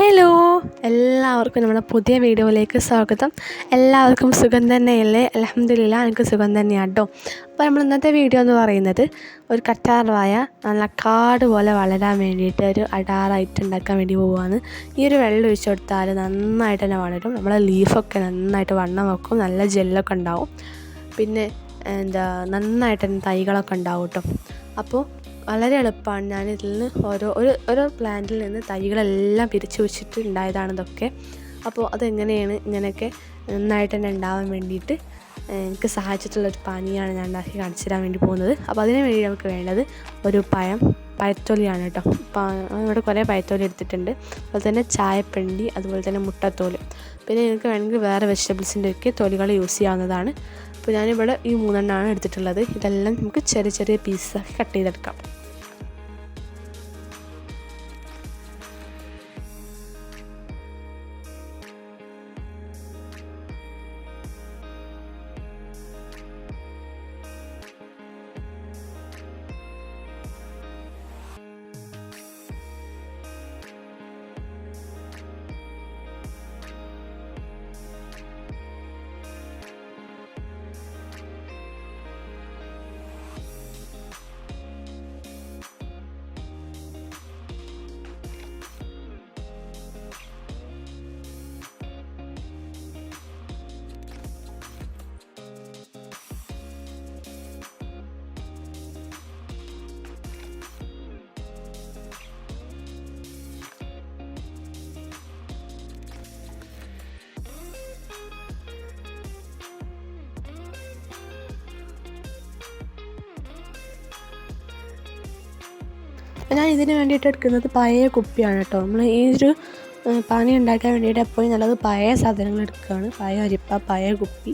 Hello എല്ലാവർക്കും നമ്മുടെ പുതിയ വീഡിയോയിലേക്ക് സ്വാഗതം. എല്ലാവർക്കും സുഖം തന്നെയല്ലേ? അലഹമ്മദില്ല എനിക്ക് സുഖം തന്നെയാണ് കേട്ടോ അപ്പോൾ നമ്മൾ ഇന്നത്തെ വീഡിയോ എന്ന് പറയുന്നത് ഒരു കറ്റാർവായ നല്ല കാട് പോലെ വളരാൻ വേണ്ടിയിട്ട് ഒരു അടാറായിട്ട് ഉണ്ടാക്കാൻ വേണ്ടി പോവുകയാണ്. ഈ ഒരു വെള്ളം ഒഴിച്ചു കൊടുത്താൽ നന്നായിട്ട് തന്നെ വളരും. നമ്മളെ ലീഫൊക്കെ നന്നായിട്ട് വണ്ണം വെക്കും. നല്ല ജെല്ലൊക്കെ ഉണ്ടാവും. പിന്നെ എന്താ നന്നായിട്ട് തന്നെ തൈകളൊക്കെ ഉണ്ടാവും കേട്ടോ അപ്പോൾ വളരെ എളുപ്പമാണ് ഞാൻ ഇതിൽ നിന്ന് ഓരോ ഒരു ഓരോ പ്ലാന്റിൽ നിന്ന് തൈകളെല്ലാം പിരിച്ചു വെച്ചിട്ട് ഉണ്ടായതാണ് ഇതൊക്കെ. അപ്പോൾ അതെങ്ങനെയാണ് ഇങ്ങനെയൊക്കെ നന്നായിട്ട് തന്നെ ഉണ്ടാവാൻ വേണ്ടിയിട്ട് എനിക്ക് സഹായിച്ചിട്ടുള്ളൊരു പാനീയമാണ് ഞാൻ ഉണ്ടാക്കി കാണിച്ചു തരാൻ വേണ്ടി പോകുന്നത്. അപ്പോൾ അതിന് വേണ്ടി നമുക്ക് വേണ്ടത് ഒരു പഴം പഴത്തൊലിയാണ് കേട്ടോ. ഇവിടെ കുറേ പഴത്തൊലി എടുത്തിട്ടുണ്ട്. അതുപോലെ തന്നെ ചായപ്പിണ്ടി അതുപോലെ തന്നെ മുട്ടത്തോൽ. പിന്നെ നിങ്ങൾക്ക് വേണമെങ്കിൽ വേറെ വെജിറ്റബിൾസിന്റെ ഒക്കെ തൊലികൾ യൂസ് ചെയ്യാവുന്നതാണ്. അപ്പോൾ ഞാനിവിടെ ഈ മൂന്നെണ്ണമാണ് എടുത്തിട്ടുള്ളത്. ഇതെല്ലാം നമുക്ക് ചെറിയ ചെറിയ പീസാക്കി കട്ട് ചെയ്തെടുക്കാം. ഞാൻ ഇതിന് വേണ്ടിയിട്ട് എടുക്കുന്നത് പഴയ കുപ്പിയാണ് കേട്ടോ. നമ്മൾ ഈ ഒരു പാനി ഉണ്ടാക്കാൻ വേണ്ടിയിട്ട് എപ്പോഴും നല്ലത് പഴയ സാധനങ്ങൾ എടുക്കുകയാണ്. പഴയ അരിപ്പ പഴയ കുപ്പി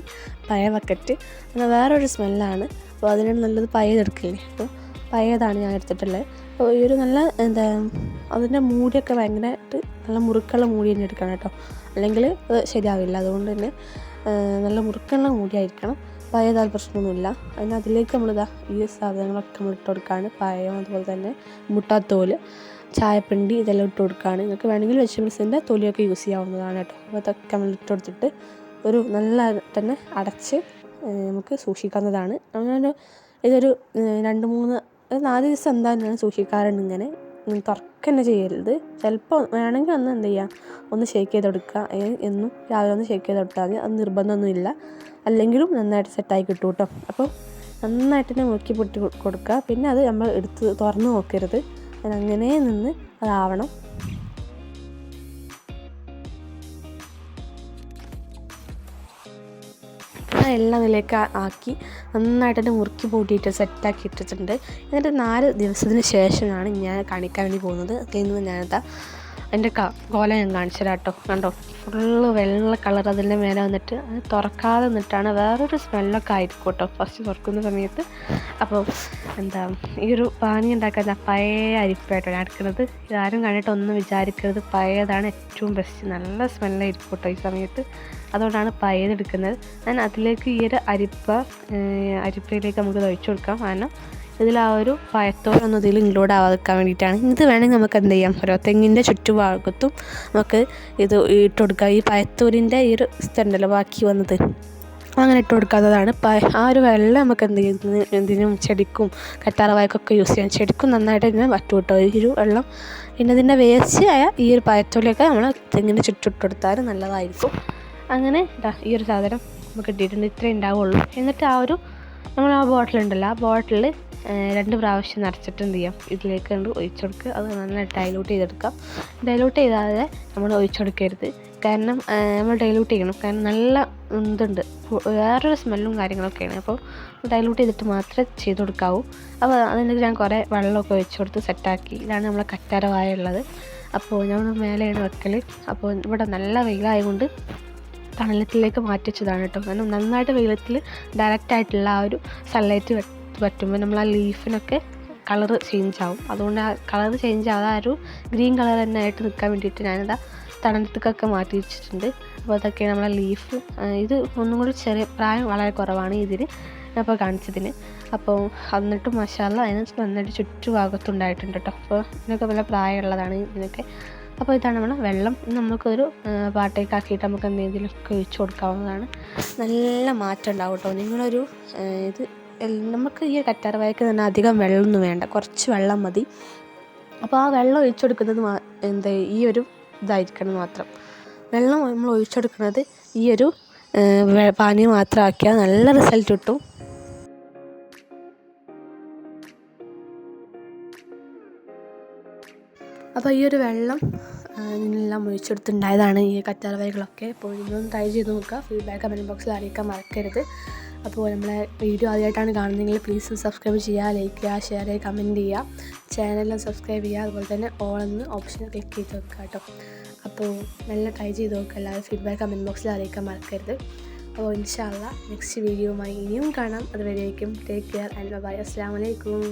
പഴയ ബക്കറ്റ് അങ്ങനെ വേറൊരു സ്മെല്ലാണ്. അപ്പോൾ അതിനാണ് നല്ലത് പഴയതെടുക്കില്ലേ അപ്പോൾ പഴയതാണ് ഞാൻ എടുത്തിട്ടുള്ളത്. അപ്പോൾ ഈ ഒരു നല്ല എന്താ അതിന്റെ മൂടിയൊക്കെ ഭയങ്കരമായിട്ട് നല്ല മുറുക്കുള്ള മൂടി തന്നെ എടുക്കണം കേട്ടോ. അല്ലെങ്കിൽ അത് ശരിയാവില്ല. അതുകൊണ്ട് തന്നെ നല്ല മുറുക്കുള്ള മൂടിയായിരിക്കണം. പഴയതാൽ പ്രശ്നമൊന്നുമില്ല. അതിന് അതിലേക്ക് നമ്മളിതാ ഈ സാധനങ്ങളൊക്കെ നമ്മൾ ഇട്ട് കൊടുക്കുകയാണ് പഴയം അതുപോലെ തന്നെ മുട്ടാത്തോൽ ചായപ്പിണ്ടി ഇതെല്ലാം ഇട്ട് കൊടുക്കുകയാണ് നിങ്ങൾക്ക് വേണമെങ്കിൽ വെജിറ്റബിൾസിന്റെ തൊലിയൊക്കെ യൂസ് ചെയ്യാവുന്നതാണ് കേട്ടോ. അപ്പോൾ അതൊക്കെ നമ്മൾ ഇട്ട് കൊടുത്തിട്ട് ഒരു നല്ല തന്നെ അടച്ച് നമുക്ക് സൂക്ഷിക്കാവുന്നതാണ്. അങ്ങനെ ഇതൊരു രണ്ട് മൂന്ന് നാല് ദിവസം എന്തായാലും സൂക്ഷിക്കാറുണ്ട് ഇങ്ങനെ. തുറക്കുക തന്നെ ചെയ്യരുത്. ചിലപ്പോൾ വേണമെങ്കിൽ ഒന്ന് എന്ത് ചെയ്യുക ഒന്ന് ഷേക്ക് ചെയ്ത് കൊടുക്കുക. എന്നും രാവിലെ ഒന്ന് ഷേക്ക് ചെയ്ത് കൊടുത്താൽ മതി. അത് നിർബന്ധമൊന്നുമില്ല. അല്ലെങ്കിലും നന്നായിട്ട് സെറ്റായി കിട്ടും കേട്ടോ അപ്പോൾ നന്നായിട്ട് തന്നെ മുറുക്കി പൊട്ടി കൊടുക്കുക. പിന്നെ അത് നമ്മൾ എടുത്ത് തുറന്ന് നോക്കരുത്. അങ്ങനെ നിന്ന് അതാവണം. എല്ലാം അതിലേക്ക് ആക്കി നന്നായിട്ട് മുറുക്കി പൂട്ടിയിട്ട് സെറ്റാക്കി ഇട്ടിട്ടുണ്ട്. എന്നിട്ട് നാല് ദിവസത്തിന് ശേഷമാണ് ഞാൻ കാണിക്കാൻ വേണ്ടി പോകുന്നത്. അതിൽ ഞാനതാ അതിന്റെ ക കോല ഞാൻ കാണിച്ചു തരാം കേട്ടോ കണ്ടോ? ഫുള്ള് വെള്ള കളർ അതിന്റെ മേലെ വന്നിട്ട് അത് തുറക്കാതെ നിന്നിട്ടാണ് വേറൊരു സ്മെല്ലൊക്കെ ആയിരിക്കും കേട്ടോ ഫസ്റ്റ് തുറക്കുന്ന സമയത്ത്. അപ്പോൾ എന്താ ഈ ഒരു പാനി ഉണ്ടാക്കാൻ പഴയ അരിപ്പായിട്ടോ ഞാൻ എടുക്കുന്നത്. ഇതാരും കണ്ടിട്ട് ഒന്നും വിചാരിക്കരുത്. പഴയതാണ് ഏറ്റവും ബെസ്റ്റ് നല്ല സ്മെല്ലായിരിക്കും കേട്ടോ ഈ സമയത്ത്. അതുകൊണ്ടാണ് പഴയതെടുക്കുന്നത് ഞാൻ അതിലേക്ക് ഈ ഒരു അരിപ്പ അരിപ്പയിലേക്ക് നമുക്ക് ഒഴിച്ചു കൊടുക്കാം. കാരണം ഇതിൽ ആ ഒരു പഴത്തോലൊന്നും ഇതിൽ ഇൻക്ലൂഡ് ആവാതിരിക്കാൻ വേണ്ടിയിട്ടാണ്. ഇത് വേണമെങ്കിൽ നമുക്ക് എന്ത് ചെയ്യാം? ഓരോ തെങ്ങിന്റെ ചുറ്റുഭാഗത്തും നമുക്ക് ഇത് ഇട്ട് കൊടുക്കാം. ഈ പഴത്തൂരിന്റെ ഈ ഒരു സ്ഥലമുണ്ടല്ലോ ബാക്കി വന്നത്. അങ്ങനെ ഇട്ട് കൊടുക്കാത്തതാണ്. ആ ഒരു വെള്ളം നമുക്ക് എന്ത് എന്തിനും ചെടിക്കും കറ്റാറവായക്കൊക്കെ യൂസ് ചെയ്യാം. ചെടിക്കും നന്നായിട്ട് പറ്റും കേട്ടോ. ഈ ഒരു വെള്ളം. പിന്നെ ഇതിന്റെ വേസ്റ്റ് ആയ ഈ ഒരു പഴത്തോലിയൊക്കെ നമ്മൾ തെങ്ങിന്റെ ചുറ്റിട്ട് കൊടുത്താൽ നല്ലതായിരിക്കും. അങ്ങനെ ഈ ഒരു സാധനം നമുക്ക് കിട്ടിയിട്ടുണ്ട്. ഇത്രേ ഉണ്ടാവുള്ളൂ. എന്നിട്ട് ആ ഒരു നമ്മൾ ആ ബോട്ടിലുണ്ടല്ലോ ആ ബോട്ടിൽ രണ്ട് പ്രാവശ്യം നിറച്ചിട്ട് എന്ത് ചെയ്യാം? ഇതിലേക്ക് കണ്ട് ഒഴിച്ചു കൊടുക്കുക അത് നല്ല ഡൈലൂട്ട് ചെയ്തെടുക്കാം. ഡൈലൂട്ട് ചെയ്താതെ നമ്മൾ ഒഴിച്ചു കൊടുക്കരുത്. കാരണം നമ്മൾ ഡൈലൂട്ട് ചെയ്യണം. കാരണം നല്ല ഇതുണ്ട്. വേറൊരു സ്മെല്ലും കാര്യങ്ങളൊക്കെയാണ്. അപ്പോൾ ഡൈലൂട്ട് ചെയ്തിട്ട് മാത്രമേ ചെയ്ത് കൊടുക്കാവൂ. അപ്പോൾ അതിനൊക്കെ ഞാൻ കുറേ വെള്ളമൊക്കെ ഒഴിച്ചു കൊടുത്ത് സെറ്റാക്കി ഇതാണ് നമ്മളെ കറ്റാരവായ ഉള്ളത്. അപ്പോൾ നമ്മൾ മേലെയാണ് വെക്കൽ അപ്പോൾ ഇവിടെ നല്ല വെയിലായതുകൊണ്ട് തണലത്തിലേക്ക് മാറ്റി വെച്ചതാണ് കേട്ടോ. കാരണം നന്നായിട്ട് വെയിലത്തിൽ ഡയറക്റ്റ് ആയിട്ടുള്ള ആ ഒരു സൺലൈറ്റ് പറ്റുമ്പോൾ നമ്മൾ ആ ലീഫിനൊക്കെ കളർ ചേഞ്ച് ആവും. അതുകൊണ്ട് ആ കളർ ചേഞ്ച് ആവാതെ ആ ഒരു ഗ്രീൻ കളർ തന്നെ ആയിട്ട് നിൽക്കാൻ വേണ്ടിയിട്ട് ഞാനിതാ തണലത്തേക്കൊക്കെ മാറ്റി വെച്ചിട്ടുണ്ട്. അപ്പോൾ അതൊക്കെ നമ്മളെ ലീഫ് ഇത് ഒന്നും കൂടി ചെറിയ പ്രായം വളരെ കുറവാണ് ഇതിന്. അപ്പോൾ കാണിച്ചതിന്. അപ്പോൾ എന്നിട്ട് മസാല അതിന് നന്നായിട്ട് ചുറ്റുഭാഗത്തുണ്ടായിട്ടുണ്ട് കേട്ടോ അപ്പോൾ ഇതിനൊക്കെ നല്ല പ്രായമുള്ളതാണ് ഇതിനൊക്കെ. അപ്പോൾ ഇതാണ് നമ്മളെ വെള്ളം. നമുക്കൊരു പാട്ടേക്ക് ആക്കിയിട്ട് നമുക്ക് എന്തെങ്കിലുമൊക്കെ ഒഴിച്ചു കൊടുക്കാവുന്നതാണ്. നല്ല മാറ്റം ഉണ്ടാവും കേട്ടോ നിങ്ങളൊരു ഇത് നമുക്ക് ഈ കറ്റാർ വാഴയ്ക്ക് തന്നെ അധികം വെള്ളമൊന്നും വേണ്ട. കുറച്ച് വെള്ളം മതി. അപ്പോൾ ആ വെള്ളം ഒഴിച്ചു കൊടുക്കുന്നത് എന്താ ഈ ഒരു ഇതായിരിക്കണം മാത്രം. വെള്ളം നമ്മൾ ഒഴിച്ചു കൊടുക്കുന്നത് ഈ ഒരു പാനി മാത്രമാക്കിയാൽ നല്ല റിസൾട്ട് കിട്ടും. അപ്പോൾ ഈ ഒരു വെള്ളം ഇതിനെല്ലാം ഒഴിച്ചെടുത്തുണ്ടായതാണ് ഈ കറ്റാർ വൈകളൊക്കെ അപ്പോൾ ഇതൊന്ന് ട്രൈ ചെയ്ത് നോക്കുക. ഫീഡ്ബാക്ക് കമന്റ് ബോക്സിൽ അറിയിക്കാൻ മറക്കരുത്. അപ്പോൾ നമ്മളെ വീഡിയോ ആദ്യമായിട്ടാണ് കാണുന്നതെങ്കിൽ പ്ലീസ് സബ്സ്ക്രൈബ് ചെയ്യുക ലൈക്ക് ചെയ്യുക ഷെയർ ചെയ്യുക കമന്റ് ചെയ്യുക. ചാനലിൽ സബ്സ്ക്രൈബ് ചെയ്യുക അതുപോലെ തന്നെ ഓൾ എന്ന് ഓപ്ഷൻ ക്ലിക്ക് ചെയ്ത് വെക്കുക കേട്ടോ. അപ്പോൾ നല്ല ട്രൈ ചെയ്ത് നോക്കുക എല്ലാവരും ഫീഡ്ബാക്ക് കമന്റ് ബോക്സിൽ അറിയിക്കാൻ മറക്കരുത്. അപ്പോൾ ഇൻഷാല്ല നെക്സ്റ്റ് വീഡിയോ ഇനിയും കാണാം. അതുവരേക്കും ടേക്ക് കെയർ ആൻഡ് ബൈ അസ്സാം വലൈക്കും